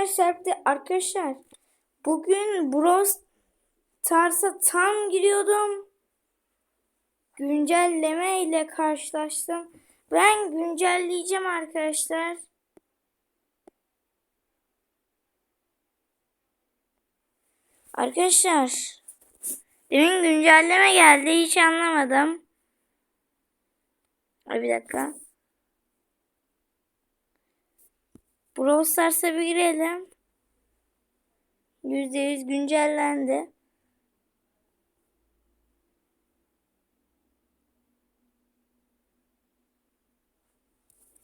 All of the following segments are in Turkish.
Arkadaşlar serpti. Arkadaşlar bugün Bros Stars'a tam giriyordum. Güncelleme ile karşılaştım. Ben güncelleyeceğim arkadaşlar. Arkadaşlar demin güncelleme geldi hiç anlamadım. Bir dakika. Brawl Stars'a bir girelim. %100 güncellendi.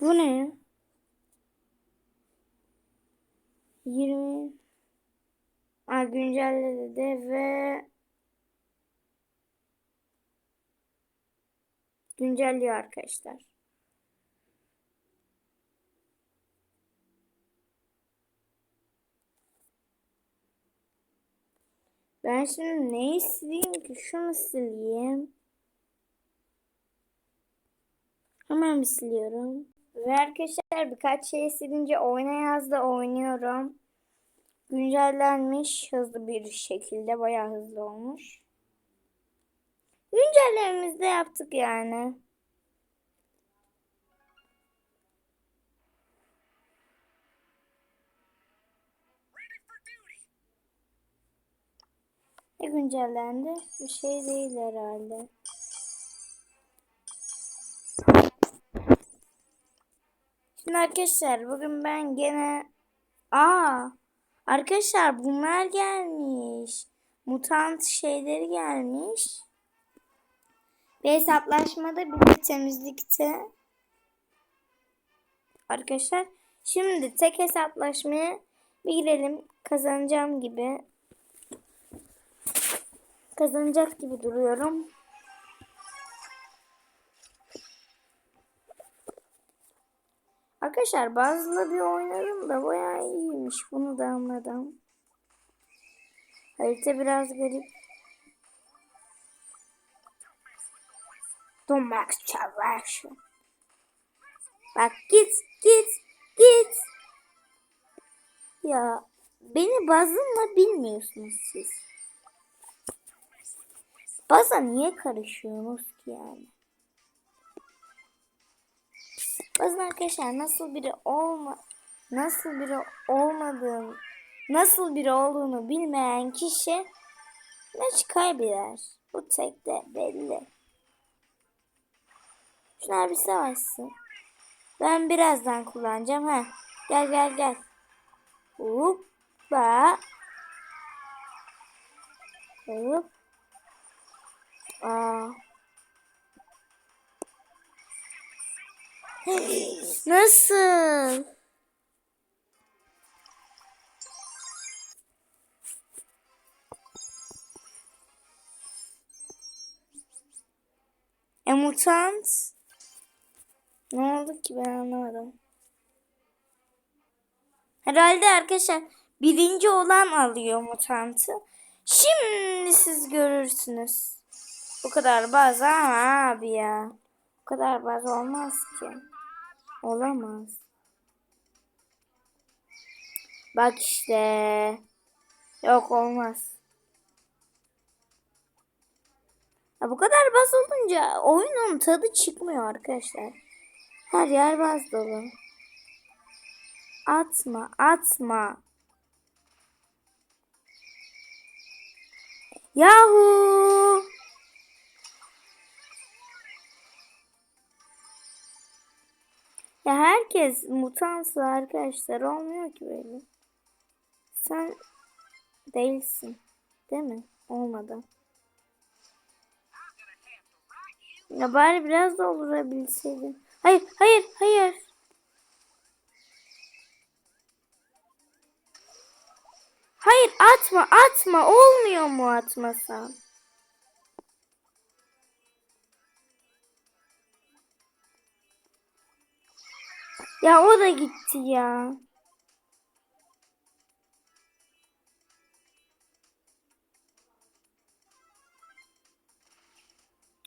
Bu ne? 20 Aa, güncelledi de ve güncelliyor arkadaşlar. Ben şimdi neyi sileyim ki? Şunu sileyim. Hemen bir siliyorum. Ve arkadaşlar birkaç şey silince oyna yazdı oynuyorum. Güncellenmiş hızlı bir şekilde. Bayağı hızlı olmuş. Güncellememizi de yaptık yani. Ne güncellendi? Bir şey değil herhalde. Şimdi arkadaşlar bugün ben gene Aa arkadaşlar bunlar gelmiş. Mutant şeyleri gelmiş. Bir hesaplaşmada bir de temizlikte. Arkadaşlar şimdi tek hesaplaşmaya bir girelim. Kazanacağım gibi. Kazanacak gibi duruyorum. Arkadaşlar bazıları bir oynadım da bayağı iyiymiş. Bunu da anladım. Harita biraz garip. The Max Generation. Bak git git git. Ya beni bazınla bilmiyorsunuz siz. Baza niye karışıyorsunuz ki yani? Bazen arkadaşlar nasıl biri olma nasıl biri olmadığını nasıl biri olduğunu bilmeyen kişi maç kaybeder. Bu tek de belli. Şunlar bir savaşsın. Ben birazdan kullanacağım. ha. Gel gel gel. Hoppa. Hop. Aa. Nasıl? E mutant? Ne oldu ki ben anlamadım. Herhalde arkadaşlar birinci olan alıyor mutantı. Şimdi siz görürsünüz. Bu kadar baz ama abi ya. Bu kadar baz olmaz ki. Olamaz. Bak işte. Yok olmaz. Ya bu kadar baz olunca oyunun tadı çıkmıyor arkadaşlar. Her yer baz dolu. Atma, atma. Yahu! Ya herkes mutansız arkadaşlar olmuyor ki böyle. Sen değilsin. Değil mi? Olmadı. Ya bari biraz da doldurabilseydin. Hayır, hayır, hayır. Hayır atma, atma. Olmuyor mu atmasan? Ya o da gitti ya.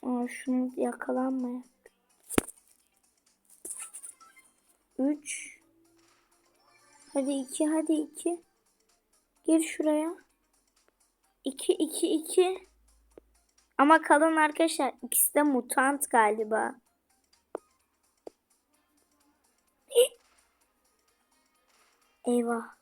Aa, şunu yakalanmaya. 3 Hadi iki hadi iki. Gir şuraya. İki iki iki. Ama kalın arkadaşlar ikisi de mutant galiba. Eyvah.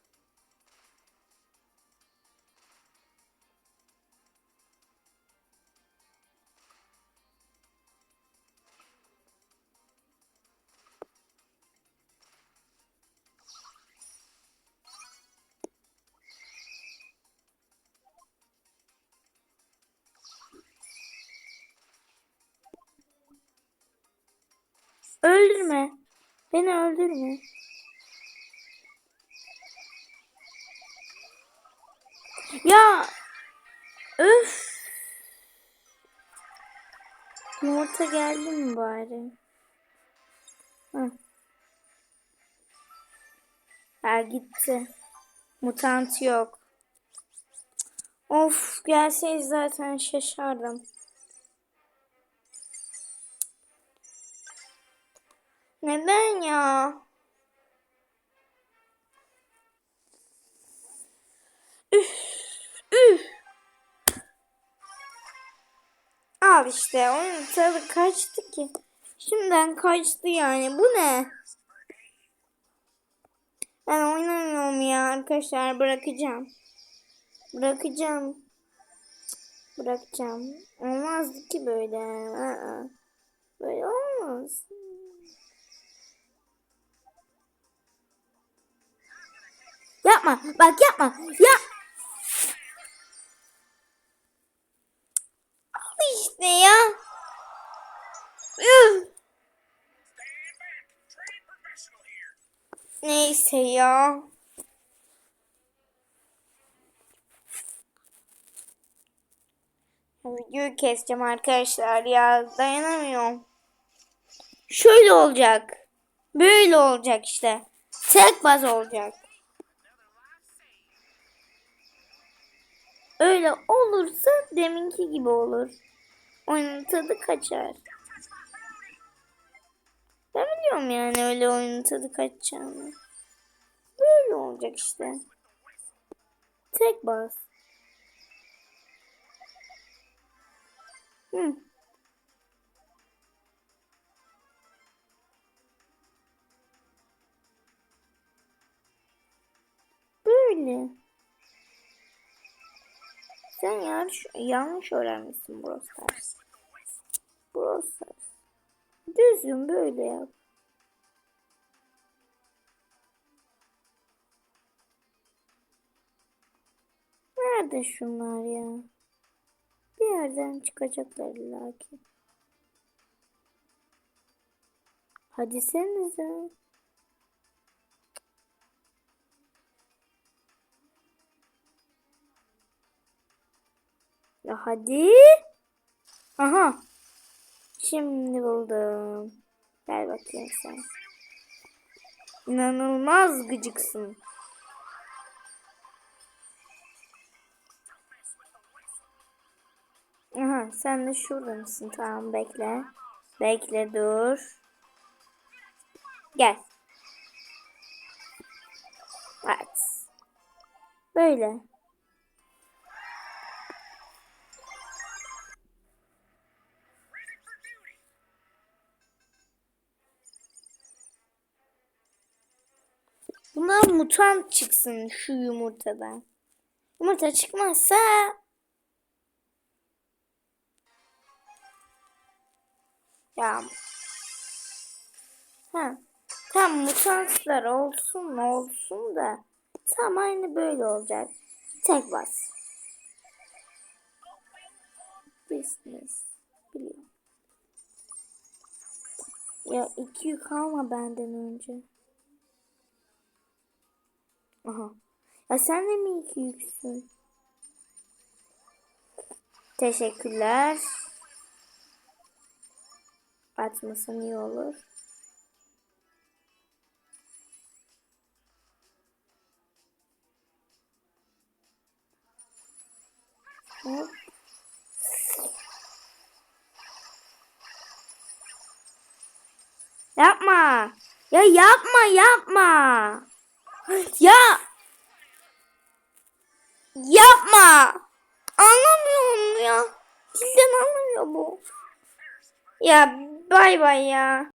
Öldürme. Beni öldürme. Ya öf. Yumurta geldi mi bari? Hı. Ha gitti. Mutant yok. Of gelseydi zaten şaşardım. Neden ya? Üf. Al işte onun tadı kaçtı ki. Şimdiden kaçtı yani. Bu ne? Ben oynamıyorum ya arkadaşlar bırakacağım. Bırakacağım. Bırakacağım. Olmazdı ki böyle. Aa. Böyle olmaz. Yapma. Bak yapma. Ya. Neyse ya. Videoyu keseceğim arkadaşlar ya. Dayanamıyorum. Şöyle olacak. Böyle olacak işte. Tek baz olacak. Öyle olursa deminki gibi olur. Oyunun tadı kaçar. Ben biliyorum yani öyle oyunun tadı kaçacağını. Böyle olacak işte. Tek bas. Hı. Böyle. Sen yanlış, yanlış öğrenmişsin Brawl Stars. Brawl Stars. Düzgün böyle yap. Nerede şunlar ya? Bir yerden çıkacaklar illaki. Hadi senize. Ya hadi. Aha. Şimdi buldum. Gel bakayım sen. İnanılmaz gıcıksın. Aha sen de şurada mısın? Tamam bekle. Bekle dur. Gel. Evet. Böyle. Bundan mutant çıksın şu yumurtadan. Yumurta çıkmazsa ya ha tam mutantlar olsun olsun da tam aynı böyle olacak. Tek bas. Business. Biliyorum. Ya iki yük alma benden önce. Aha. Ya sen de mi iki yüksün? Teşekkürler. Atmasan iyi olur. Hop. Yapma. Ya yapma yapma. Ya. Yapma. Anlamıyorum ya. Dilden anlamıyor bu. Ya 拜拜呀？